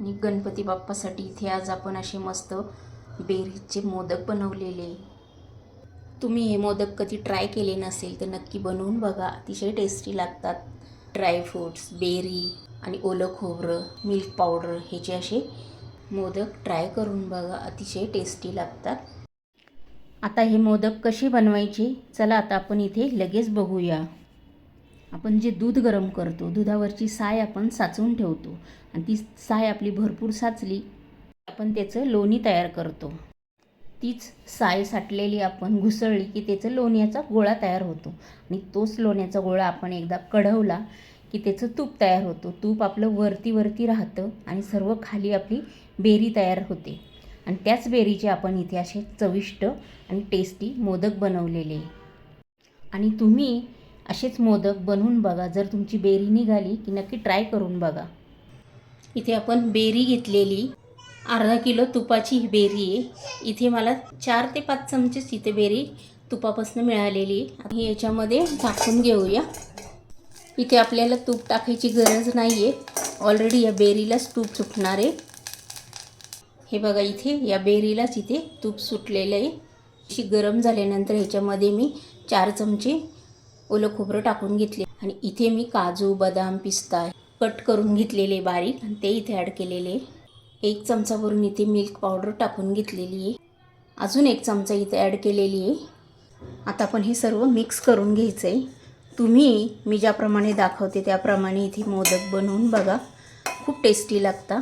आणि गणपती बाप्पासाठी इथे आज आपण असे मस्त बेरीजचे मोदक बनवलेले. तुम्ही हे मोदक कधी ट्राय केले नसेल तर नक्की बनवून बघा. अतिशय टेस्टी लागतात. ड्रायफ्रूट्स बेरी आणि ओलं खोबरं मिल्क पावडर ह्याचे असे मोदक ट्राय करून बघा. अतिशय टेस्टी लागतात. आता हे मोदक कसे बनवायचे? चला आता आपण इथे लगेच बघूया. आपण जे दूध गरम करतो दुधावरची साय आपण साचवून ठेवतो. आणि ती साय आपली भरपूर साचली आपण त्याचं लोणी तयार करतो. तीच साय साठलेली आपण घुसळली की त्याचं लोण्याचा गोळा तयार होतो. आणि तोच लोण्याचा गोळा आपण एकदा कढवला की त्याचं तूप तयार होतो. तूप आपलं वरती वरती राहतं आणि सर्व खाली आपली बेरी तयार होते. आणि त्याच बेरीचे आपण इथे असे चविष्ट आणि टेस्टी मोदक बनवलेले. आणि तुम्ही असेच मोदक बनवून बघा. जर तुमची बेरी निघाली की नक्की ट्राय करून बघा. इथे आपण बेरी घेतलेली. अर्धा किलो तुपाची ही बेरी आहे. इथे मला चार ते पाच चमचेच इथे बेरी तुपापासून मिळालेली आहे. आणि याच्यामध्ये टाकून घेऊया. इथे आपल्याला तूप टाकायची गरज नाही आहे ऑलरेडी या बेरीलाच तूप सुटणार आहे. हे बघा इथे या बेरीलाच इथे तूप सुटलेलं आहे. अशी गरम झाल्यानंतर ह्याच्यामध्ये मी चार चमचे ओलं खोबरं टाकून घेतले. आणि इथे मी काजू बदाम पिस्ता कट करून घेतलेले बारीक आणि ते इथे ॲड केलेले. एक चमचा भरून इथे मिल्क पावडर टाकून घेतलेली आहे. अजून एक चमचा इथे ॲड केलेली आहे. आता आपण हे सर्व मिक्स करून घ्यायचं आहे तुम्ही मी ज्याप्रमाणे दाखवते त्याप्रमाणे इथे मोदक बनवून बघा. खूप टेस्टी लागता.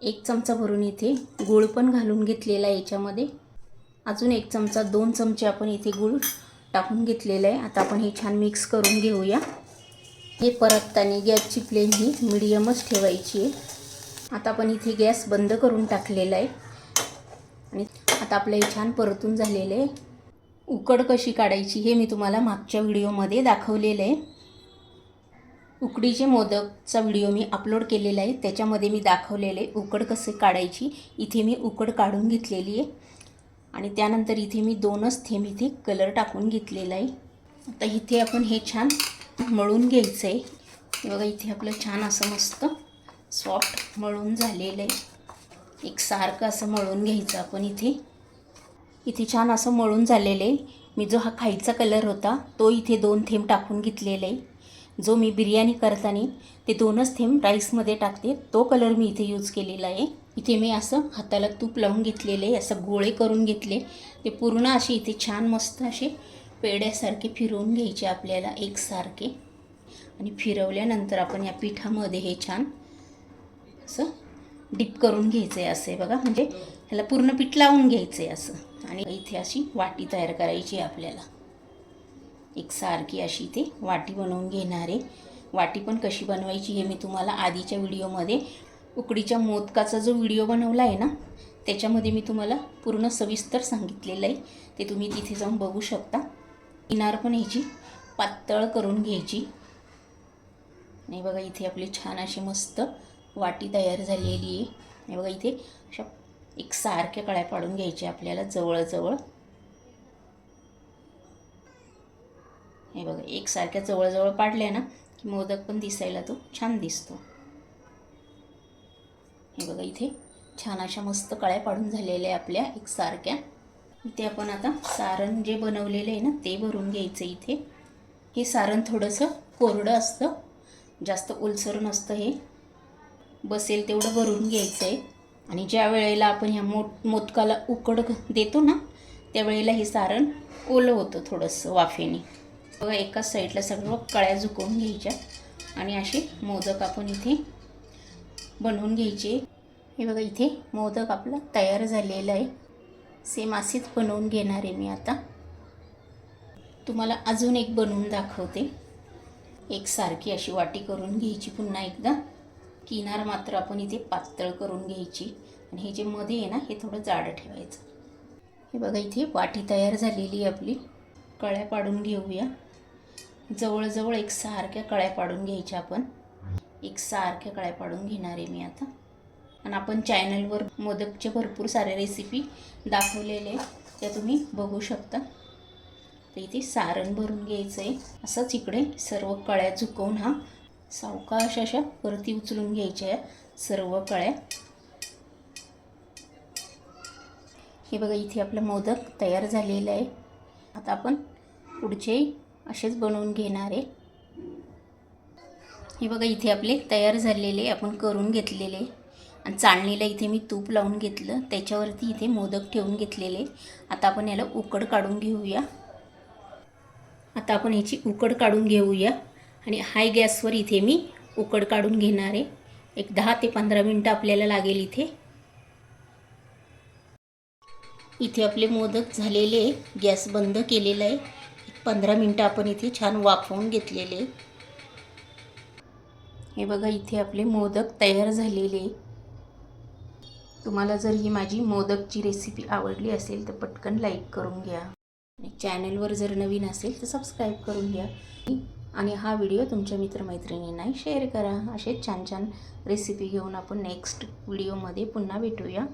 एक चमचा भरून इथे गूळ पण घालून घेतलेला आहे याच्यामध्ये. अजून एक चमचा दोन चमचे आपण इथे गूळ टाकून घेतलेलं आहे. आता आपण हे छान मिक्स करून घेऊया. हे परतताना गॅसची फ्लेम ही मिडियमच ठेवायची आहे. आता आपण इथे गॅस बंद करून टाकलेला आहे. आणि आता आपलं हे छान परतून झालेलं आहे. उकड कशी काढायची हे मी तुम्हाला मागच्या व्हिडिओमध्ये दाखवलेलं आहे. उकडीचे मोदकचा व्हिडिओ मी अपलोड केलेला आहे. त्याच्यामध्ये मी दाखवलेले आहे उकड कसे काढायची. इथे मी उकड काढून घेतलेली आहे. आणि त्यानंतर इथे मी दोनच थेंब इथे कलर टाकून घेतलेला आहे. आता इथे आपण हे छान मळून घ्यायचं आहे हे बघा इथे आपलं छान असं मस्त सॉफ्ट मळून झालेलं आहे. एक सारखं असं मळून घ्यायचं आपण इथे. इथे छान असं मळून झालेलं आहे. मी जो हा खायचा कलर होता तो इथे दोन थेंब टाकून घेतलेला आहे. जो मी बिर्याणी करताना ते दोनच थेंब राईसमध्ये टाकते तो कलर मी इथे यूज केलेला आहे. इथे मी असं हाताला तूप लावून घेतलेले असं गोळे करून घेतले. ते पूर्ण असे इथे छान मस्त असे पेड्यासारखे फिरवून घ्यायचे आपल्याला एकसारखे. आणि फिरवल्यानंतर आपण या पिठामध्ये हे छान असं डिप करून घ्यायचं आहे असे बघा. म्हणजे ह्याला पूर्ण पीठ लावून घ्यायचं आहे असं. आणि इथे अशी वाटी तयार करायची आहे आपल्याला. एक सारखी अशी इथे वाटी बनवून घेणार आहे. वाटी पण कशी बनवायची हे मी तुम्हाला आधीच्या व्हिडिओमध्ये उकडीच्या मोदकाचा जो व्हिडिओ बनवला आहे ना त्याच्यामध्ये मी तुम्हाला पूर्ण सविस्तर सांगितलेलं आहे. ते तुम्ही तिथे जाऊन बघू शकता. किनार पण ह्याची पातळ करून घ्यायची. आणि बघा इथे आपली छान अशी मस्त वाटी तयार झालेली आहे. आणि बघा इथे अशा एक सारख्या कळ्या पाडून घ्यायच्या आपल्याला जवळजवळ. हे बघा एकसारख्या जवळजवळ पाडल्या ना की मोदक पण दिसायला तो छान दिसतो. हे बघा इथे. छान अशा मस्त कळ्या पाडून झालेल्या आहे आपल्या एकसारख्या इथे आपण आता सारण जे बनवलेलं आहे ना ते भरून घ्यायचं इथे. हे सारण थोडंसं कोरडं असतं. जास्त ओलसर नसतं हे. बसेल तेवढं भरून घ्यायचं आहे. आणि ज्या वेळेला आपण ह्या मोठ मोदकाला उकड देतो ना त्यावेळेला हे सारण ओलं होतं थोडंसं वाफेने. बघा एकाच साईडला सगळं कळ्या झुकवून घ्यायच्या. आणि असे मोदक आपण इथे बनवून घ्यायचे. हे बघा इथे मोदक आपला तयार झालेला आहे. सेम असेच बनवून घेणार आहे मी आता. तुम्हाला अजून एक बनवून दाखवते. एक सारखी अशी वाटी करून घ्यायची पुन्हा एकदा. किनार मात्र आपण इथे पातळ करून घ्यायची. आणि हे जे मध्ये आहे ना हे थोडं जाडं ठेवायचं. हे बघा इथे वाटी तयार झालेली आहे आपली. कळ्या पाडून घेऊया. जवळजवळ एक सारख्या कळ्या पाडून घ्यायच्या आपण. एक एकसारखे कळ्या पाडून घेणार आहे मी आता. आणि आपण चॅनलवर मोदकचे भरपूर सारे रेसिपी दाखवलेले त्या तुम्ही बघू शकता. तर इथे सारण भरून घ्यायचं आहे असंच इकडे सर्व कळ्या झुकवून हा सावकाश अशा परती उचलून घ्यायच्या आहे सर्व कळ्या. हे बघा इथे आपला मोदक तयार झालेला आहे. आता आपण पुढचे असेच बनवून घेणार आहे. हे बघा इथे आपले तयार झालेले आपण करून घेतलेले. आणि चाळणीला इथे मी तूप लावून घेतलं. त्याच्यावरती इथे मोदक ठेवून घेतलेले. आता आपण याला उकड काढून घेऊया. आता आपण याची उकड काढून घेऊया. आणि हाय गॅसवर इथे मी उकड काढून घेणार आहे. एक दहा ते पंधरा मिनटं आपल्याला लागेल इथे. इथे आपले मोदक झालेले आहे. गॅस बंद केलेला आहे. एक पंधरा मिनटं आपण इथे छान वाफवून घेतलेले. आहे. हे बघा इथे आपले मोदक तयार झालेले. तुम्हाला जर ही माझी मोदकची रेसिपी आवडली असेल तर पटकन लाईक करून घ्या. आणि चॅनलवर जर नवीन असेल तर सबस्क्राईब करून घ्या. आणि हा व्हिडिओ तुमच्या मित्रमैत्रिणींनाही शेअर करा. असेच छान छान रेसिपी घेऊन आपण नेक्स्ट व्हिडिओमध्ये पुन्हा भेटूया.